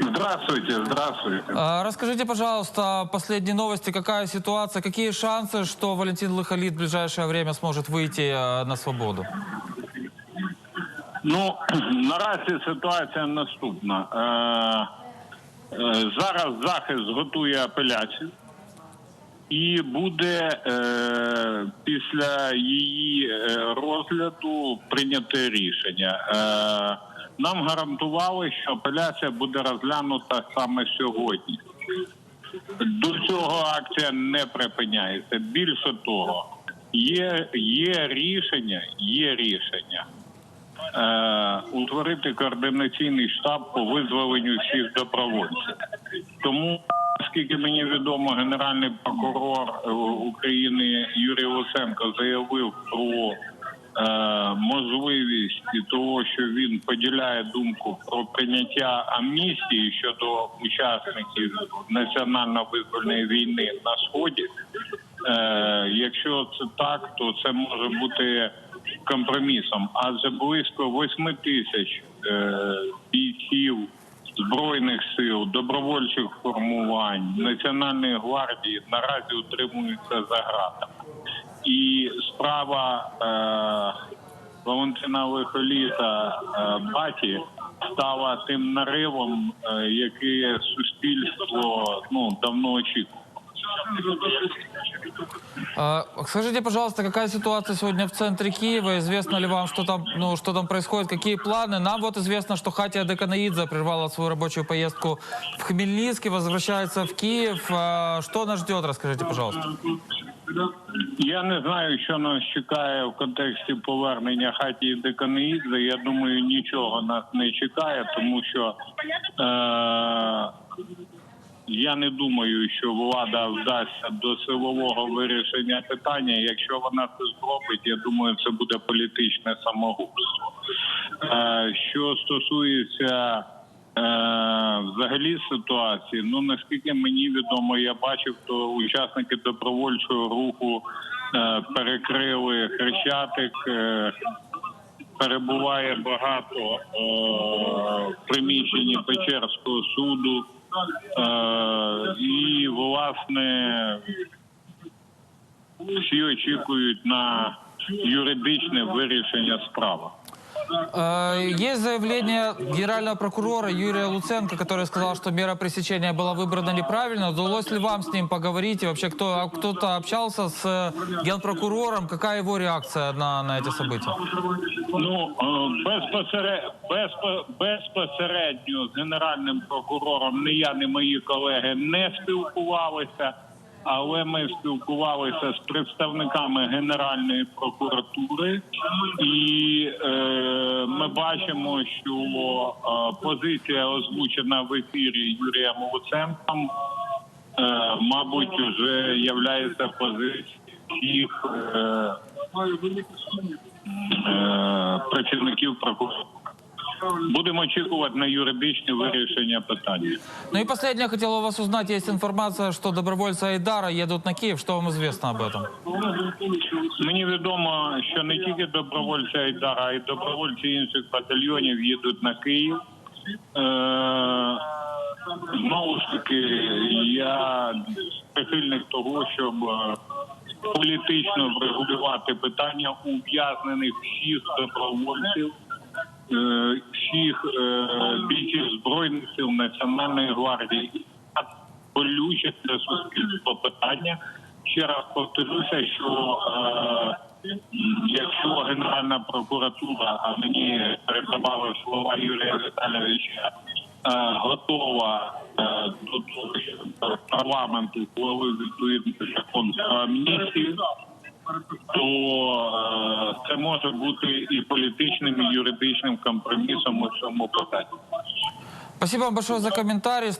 Здравствуйте, здравствуйте. А, Расскажите, пожалуйста, последние новости, какая ситуация, какие шансы, что Валентин Лыхалит в ближайшее время сможет выйти э, на свободу? Ну наразі ситуація наступна. Е, е, зараз захист готує апеляцію, і буде е, після її е, розгляду прийняте рішення. Е, нам гарантували, що апеляція буде розглянута саме сьогодні. До цього акція не припиняється. Більше того, є, є рішення, є рішення е, утворити координаційний штаб по визволенню всіх добровольців. Тому, наскільки мені відомо, генеральний прокурор е, України Юрій Луценко заявив про можливість того, що він поділяє думку про прийняття амністії щодо учасників національно-визвольної війни на сході. Е, якщо це так, то це може бути компромісом. Адже близько 8 тисяч е, бійців збройних сил, добровольчих формувань, національної гвардії наразі утримуються за ґратами. І справа е, Валентина Лихоліта е, Баті стала тим наривом, е, який суспільство ну давно очікувало. А, Скажите, пожалуйста, какая ситуация сегодня в центре Киева? Известно ли вам, что там, ну, что там происходит? Какие планы? Нам вот известно, что Хатия Деканаидзе прервала свою рабочую поездку в Хмельницкий, возвращается в Киев. А, Что нас ждет? Расскажите, пожалуйста. Я не знаю, що нас чекає в контексті повернення хаті Деканаїдзе. Я думаю, нічого нас не чекає, тому що е, я не думаю, що влада вдасться до силового вирішення питання. Якщо вона це зробить, я думаю, це буде політичне самогубство. Е, що стосується взагалі ситуації, ну наскільки мені відомо, я бачив, то учасники добровольчого руху е, перекрили хрещатик. Е, перебуває багато е, в приміщенні Печерського суду. Е, і власне всі очікують на юридичне вирішення справи. Э, Есть заявление генерального прокурора Юрия Луценко, который сказал, что мера пресечения была выбрана неправильно. Удалось ли вам с ним поговорить? И вообще кто, а кто-то общался с э, генпрокурором? Какая его реакция на, на эти события? Ну е, безпосередньо, безпосередньо з генеральним прокурором ні я, ні мої колеги не спілкувалися, але ми спілкувалися з представниками Генеральної прокуратури, і е, ми бачимо, що е, позиція озвучена в ефірі Юрієм Луценком, е, мабуть, вже являється позицією всіх. Е, е, працівників прокуратури. Будемо очікувати на юридичне вирішення питання. Ну и последнее, хотел у вас узнать, есть информация, что добровольцы Айдара едут на Киев. Что вам известно об этом? Мені відомо, що не тільки добровольці Айдара, а й добровольці інших батальйонів їдуть на Київ. Е, знову ж таки, я прихильник того, щоб е, політично врегулювати питання ув'язнених всіх добровольців. Е, всіх е, бійців збройних сил національної гвардії болюче для суспільства питання. Ще раз повторюся, що е, якщо Генеральна прокуратура, а мені передавали слова Юрія Віталійовича, готова до того, щоб парламент ухвалив відповідний закон про амністію, то це може бути і політичним, і юридичним компромісом у цьому питанні. Спасибо вам большое за комментарий. С